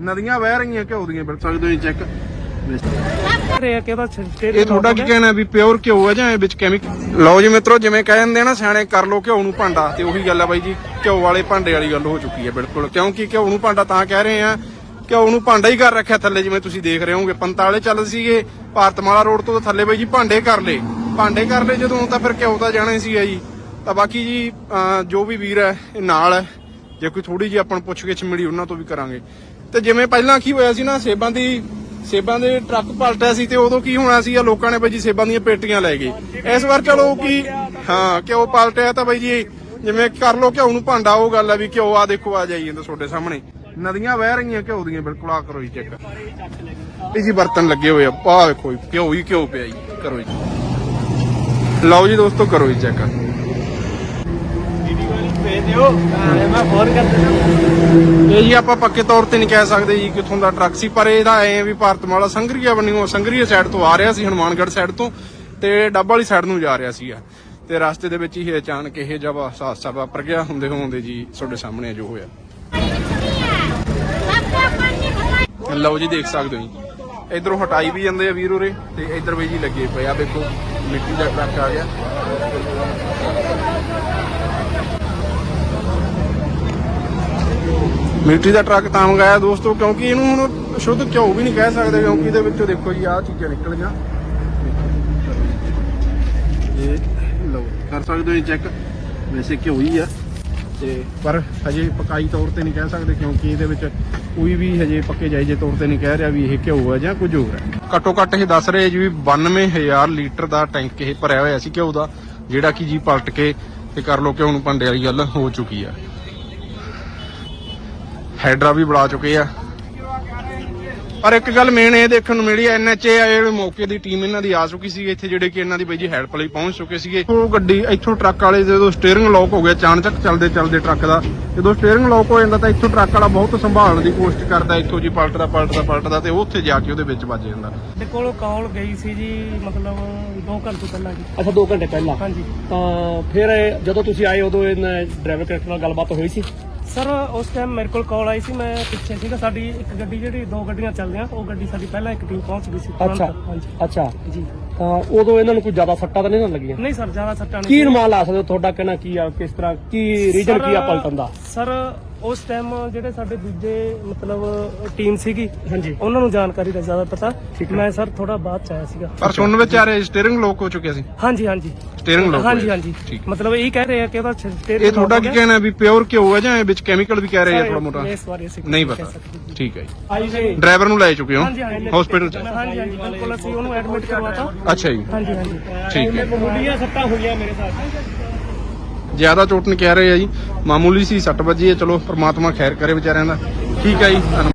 ਨਦੀਆਂ ਵਹਿ ਰਹੀਆਂ ਘਿਓ ਦੀਆਂ ਬਿਲਕੁਲ। ਸਕਦੇ ਹੋ ਜੀ ਚੈੱਕ ਆ ਕਿ ਇਹ ਤੁਹਾਡਾ ਕੀ ਕਹਿਣਾ ਵੀ ਪਿਓਰ ਘਿਓ ਹੈ ਜਾਂ ਇਹ ਵਿੱਚ ਕੈਮੀਕਲ ਲਓ ਜੀ ਮਿੱਤਰੋ ਜਿਵੇਂ ਕਹਿ ਆ ਨਾ ਸਿਆਣੇ ਕਰ ਲੋ ਘਿਓ ਨੂੰ ਭਾਂਡਾ ਤੇ ਉਹੀ ਗੱਲ ਹੈ ਬਾਈ ਜੀ ਘਿਓ ਵਾਲੇ ਭਾਂਡੇ ਵਾਲੀ ਗੱਲ ਹੋ ਚੁੱਕੀ ਹੈ ਬਿਲਕੁਲ। ਕਿਉਂਕਿ ਘਿਓ ਨੂੰ ਭਾਂਡਾ ਤਾਂ ਕਹਿ ਰਹੇ ਆ ਘਿਓ ਨੂੰ ਭਾਂਡਾ ਹੀ ਕਰ ਰੱਖਿਆ ਥੱਲੇ ਜਿਵੇਂ ਤੁਸੀਂ ਦੇਖ ਰਹੇ ਹੋਗੇ ਪੰਤਾਲੇ ਚੱਲ ਸੀਗੇ ਭਾਰਤਮਾਲਾ ਰੋਡ ਤੋਂ ਥੱਲੇ ਬਾਈ ਜੀ ਭਾਂਡੇ ਕਰ ਲਏ। ਭਾਂਡੇ ਕਰ ਲਏ ਜਦੋਂ ਤਾਂ ਫਿਰ ਘਿਓ ਤਾਂ ਜਾਣਾ ਸੀਗਾ ਜੀ। ਤਾਂ ਬਾਕੀ ਜੀ ਜੋ ਵੀ ਵੀਰ ਹੈ ਇਹ ਨਾਲ ਹੈ ਜੇ ਕੋਈ ਥੋੜੀ ਜਿਹੀ ਆਪਾਂ ਨੂੰ ਪੁੱਛ ਗਿੱਛ ਮਿਲੀ ਉਹਨਾਂ ਤੋਂ ਵੀ ਕਰਾਂਗੇ। ਤੇ ਜਿਵੇਂ ਪਹਿਲਾਂ ਕੀ ਹੋਇਆ ਸੀ ਨਾ ਸੇਬਾਂ ਦੀ ਸੇਬਾਂ ਦੇ ਟਰੱਕ ਪਲਟਿਆ ਸੀ ਤੇ ਉਦੋਂ ਕੀ ਹੋਣਾ ਸੀ ਆ ਲੋਕਾਂ ਨੇ ਬਾਈ ਜੀ ਸੇਬਾਂ ਦੀਆਂ ਪੇਟੀਆਂ ਲੈ ਗਏ। ਇਸ ਵਾਰ ਚਲੋ ਕੀ ਹਾਂ ਕਿਉਂ ਪਲਟਿਆ ਤਾਂ ਬਾਈ ਜੀ ਜਿਵੇਂ ਕਰ ਲੋ ਘਿਓ ਨੂੰ ਭਾਂਡਾ ਉਹ ਗੱਲ ਆ ਵੀ ਘਿਓ ਆ ਦੇਖੋ ਆ ਜਾਈ ਜਾਂਦਾ ਤੁਹਾਡੇ ਸਾਹਮਣੇ। ਨਦੀਆਂ ਵਹਿ ਰਹੀਆਂ ਘਿਓ ਦੀਆਂ ਬਿਲਕੁਲ ਆ ਕਰੋ ਜੀ ਚੈੱਕ। ਇਹ ਜੀ ਬਰਤਨ ਲੱਗੇ ਹੋਏ ਆ ਆਹ ਵੇਖੋ ਜੀ, ਘਿਓ ਹੀ ਘਿਓ ਪਿਆ ਜੀ ਕਰੋ ਜੀ। ਲਓ ਜੀ ਦੋਸਤੋ ਕਰੋ ਜੀ ਚੈੱਕ। ਭੇਜ ਦਿਓ। ਮੈਂ ਫੋਨ ਕਰ ਦਿੰਦਾ। ਇਹ ਜੀ ਆਪਾਂ ਪੱਕੇ ਤੌਰ ਤੇ ਨਹੀਂ ਕਹਿ ਸਕਦੇ ਜੀ ਕਿੱਥੋਂ ਦਾ ਟਰੱਕ ਸੀ, ਪਰ ਇਹਦਾ ਐ ਵੀ ਭਾਰਤਮਾਲਾ ਸੰਗਰੀਆ ਬੰਨਿਓ ਸੰਗਰੀਆ ਸਾਈਡ ਤੋਂ ਆ ਰਿਹਾ ਸੀ, ਹਨੂਮਾਨਗੜ੍ਹ ਸਾਈਡ ਤੋਂ, ਤੇ ਡੱਬ ਵਾਲੀ ਸਾਈਡ ਨੂੰ ਜਾ ਰਿਹਾ ਸੀਗਾ ਤੇ ਰਸਤੇ ਦੇ ਵਿੱਚ ਹੀ ਅਚਾਨਕ ਇਹ ਜਵਾ ਹਾਦਸਾ ਵਾਪਰ ਗਿਆ, ਹੁੰਦੇ ਹੁੰਦੇ ਜੀ ਤੁਹਾਡੇ ਸਾਹਮਣੇ ਜੋ ਹੋਇਆ। ਲਓ ਜੀ, ਦੇਖ ਸਕਦੇ ਹੋ ਜੀ। ਇਧਰੋਂ ਹਟਾਈ ਵੀ ਜਾਂਦੇ ਆ ਵੀਰ ਉਰੇ, ਤੇ ਇਧਰ ਵੀ ਜੀ ਲੱਗੇ ਪਏ ਆ। ਵੇਖੋ ਮਿੱਟੀ ਦਾ ਟਰੱਕ ਆ ਗਿਆ। ਮਿੱਟੀ ਦਾ ਟਰੱਕ ਤਾਂ ਮੰਗਾਇਆ ਦੋਸਤੋ, ਕਿਉਂਕਿ ਇਹਨੂੰ ਹੁਣ ਸ਼ੁੱਧ ਘਿਓ ਵੀ ਨਹੀਂ ਕਹਿ ਸਕਦੇ, ਕਿਉਂਕਿ ਇਹਦੇ ਵਿੱਚੋਂ ਦੇਖੋ ਜੀ, ਆਹ ਚੀਜ਼ਾਂ ਨਿਕਲ ਗਈਆਂ। ਇਹ ਲਓ, ਕਰ ਸਕਦੇ ਹੋ ਚੈੱਕ ਵੈਸੇ ਘਿਓ ਹੀ ਆ, ਤੇ ਪਰ ਹਜੇ ਪਕਾਈ ਤੌਰ ਤੇ ਨਹੀਂ ਕਹਿ ਸਕਦੇ, ਕਿਉਂਕਿ ਇਹਦੇ ਵਿੱਚ ਕੋਈ ਵੀ ਹਜੇ ਪੱਕੇ ਜਾਇਜੇ ਤੌਰ ਤੇ ਨਹੀਂ ਕਹਿ ਰਿਹਾ ਵੀ ਇਹ ਘਿਓ ਹੈ ਜਾਂ ਕੁਝ ਹੋਰ ਹੈ ਘੱਟੋ ਘੱਟ ਇਹ ਦੱਸ ਰਹੇ ਜੀ ਵੀ 92000 ਲੀਟਰ ਦਾ ਟੈਂਕ ਇਹ ਭਰਿਆ ਹੋਇਆ ਸੀ ਘਿਓ ਦਾ, ਜਿਹੜਾ ਕਿ ਜੀ ਪਲਟ ਕੇ ਤੇ ਕਰ ਲੋ ਘਿਓ ਨੂੰ ਭਾਂਡੇ ਵਾਲੀ ਗੱਲ ਹੋ ਚੁੱਕੀ ਆ। ਹੈਡਰਾ ਵੀ ਬੁਲਾ ਚੁੱਕੇ ਆ। ਪਰ ਇੱਕ ਗੱਲ ਮੇਨ ਇਹ ਦੇਖਣ ਨੂੰ ਮਿਲੀ ਐਨਐਚਏ ਆ ਮੌਕੇ ਦੀ ਟੀਮ ਇਹਨਾਂ ਦੀ ਆ ਚੁੱਕੀ ਸੀ ਇੱਥੇ ਜਿਹੜੇ ਕਿ ਇਹਨਾਂ ਦੀ ਬਈ ਜੀ ਹੈਲਪ ਲਈ ਪਹੁੰਚ ਚੁੱਕੇ ਸੀਗੇ। ਉਹ ਗੱਡੀ, ਇੱਥੋਂ ਟਰੱਕ ਵਾਲੇ ਜਦੋਂ ਸਟੀਅਰਿੰਗ ਲੌਕ ਹੋ ਗਿਆ, ਚਾਣਚੱਕ ਚੱਲਦੇ ਚੱਲਦੇ ਟਰੱਕ ਦਾ। ਜਦੋਂ ਸਟੀਅਰਿੰਗ ਲੌਕ ਹੋ ਜਾਂਦਾ ਤਾਂ ਇੱਥੋਂ ਟਰੱਕ ਵਾਲਾ ਬਹੁਤ ਸੰਭਾਲਣ ਦੀ ਕੋਸ਼ਿਸ਼ ਕਰਦਾ, ਇੱਥੋਂ ਜੀ ਪਲਟਦਾ ਪਲਟਦਾ ਪਲਟਦਾ ਤੇ ਉਹ ਉੱਥੇ ਜਾ ਕੇ ਉਹਦੇ ਵਿੱਚ ਵੱਜ ਜਾਂਦਾ। ਤੇ ਕੋਲੋਂ ਕਾਲ ਗਈ ਸੀ ਜੀ, ਮਤਲਬ 2 ਘੰਟੇ ਪਹਿਲਾਂ ਜੀ। ਅੱਛਾ 2 ਘੰਟੇ ਪਹਿਲਾਂ? ਹਾਂਜੀ। ਤਾਂ ਫਿਰ ਇਹ ਜਦੋਂ ਤੁਸੀਂ ਆਏ ਉਦੋਂ ਇਹਨਾਂ ਡਰਾਈਵਰ ਕਰੈਕਟਰ ਨਾਲ ਗੱਲਬਾਤ ਹੋਈ ਸੀ? ਸਰ ਉਸ ਟਾਈਮ ਮੇਰੇ ਕੋਲ ਕਾਲ ਆਈ ਸੀ ਮੈਂ ਪਿੱਛੇ ਸੀਗਾ ਸਾਡੀ ਇੱਕ ਗੱਡੀ ਜਿਹੜੀ ਦੋ ਗੱਡੀਆਂ ਚੱਲਦੀਆਂ ਉਹ ਗੱਡੀ ਸਾਡੀ ਪਹਿਲਾਂ ਇੱਕ ਟੀਮ ਪਹੁੰਚ ਗਈ ਸੀ ਤੁਰੰਤ। ਅੱਛਾ ਹਾਂਜੀ। ਅੱਛਾ। ਜੀ। ਤਾਂ ਉਦੋਂ ਇਹਨਾਂ ਨੂੰ ਕੋਈ ਜ਼ਿਆਦਾ ਸੱਟਾਂ ਤਾਂ ਨਹੀਂ ਨਾ ਲੱਗੀਆਂ? ਨਹੀਂ ਸਰ ਜ਼ਿਆਦਾ ਸੱਟਾਂ ਨਹੀਂ ਕੀ ਸੀ। ਰਮਾਨ ਲਾ ਸਕਦੇ ਹੋ? ਤੁਹਾਡਾ ਕਹਿਣਾ ਕੀ ਆ ਕਿਸ ਤਰ੍ਹਾਂ ਕੀ ਰੀਜਨ ਕੀ ਆ ਪਲਟਣ ਦਾ? ਸਰ ਉਸ ਟਾਈਮ ਜਿਹੜੇ ਸਾਡੇ ਦੂਜੇ ਮਤਲਬ ਟੀਮ ਸੀਗੀ ਹਾਂਜੀ। ਉਹਨਾਂ ਨੂੰ ਜਾਣਕਾਰੀ ਦਾ ਜ਼ਿਆਦਾ ਪਤਾ। ਮੈਂ ਸਰ ਥੋੜਾ ਬਾਅਦ ਚ ਆਇਆ ਸੀਗਾ। ਪਰ ਸੁਣਨ ਵਿੱਚ ਆ ਰਿਹਾ ਸਟੀਅਰਿੰਗ ਲੌਕ ਹੋ ਚੁੱਕਿਆ ਸੀ। ਹਾਂਜੀ ਹਾਂਜੀ। ਸਟੀਅਰਿੰਗ ਲੌਕ ਹਾਂਜੀ ਹਾਂਜੀ। ਮਤਲਬ ਇਹ ਕਹਿ ਰਹੇ ਆ ਕਿ ਉਹਦਾ ਇਹ ਤੁਹਾਡਾ ਕੀ ਕਹਿਣਾ ਵੀ ਪਿਓਰ ਘਿਓ ਹੈ ਜਾਂ ਇਹ ਵਿੱਚ ਕੈਮੀਕਲ ਵੀ ਕਹਿ ਰਹੇ ਆ ਥੋੜਾ ਮੋਟਾ? ਨਹੀਂ ਪਤਾ। ਠੀਕ ਹੈ ਜੀ। ਆਈ ਜੀ। ਡਰਾਈਵਰ ਨੂੰ ਲੈ ਚੁੱਕੇ ਹੋ? ਹਾਂਜੀ ਹਾਂਜੀ। ਹਸਪੀਟਲ ਚ? ਹਾਂਜੀ ਹਾਂਜੀ। ਬਿਲਕੁਲ ਅਸੀਂ ਉਹਨੂੰ ਐਡਮਿਟ ਕਰਵਾਤਾ। ਅੱਛਾ ਜੀ। ਹਾਂਜੀ ਹਾਂਜੀ। ਠੀਕ ਹੈ। ਮਾਮੂਲੀਆਂ ਸੱਟਾਂ ਹੋਈਆਂ ਮੇਰੇ ਸਾਥ। ਜ਼ਿਆਦਾ ਚੋਟ ਨਹੀਂ ਕਹਿ ਰਹੇ ਆ ਜੀ। ਮਾਮੂਲੀ ਸੀ, ਸੱਟ ਵੱਜੀ ਹੈ, ਚਲੋ ਪ੍ਰਮਾਤਮਾ ਖੈਰ ਕਰੇ ਵਿਚਾਰਿਆਂ ਦਾ। ਠੀਕ ਹੈ ਜੀ, ਧੰਨਵਾਦ।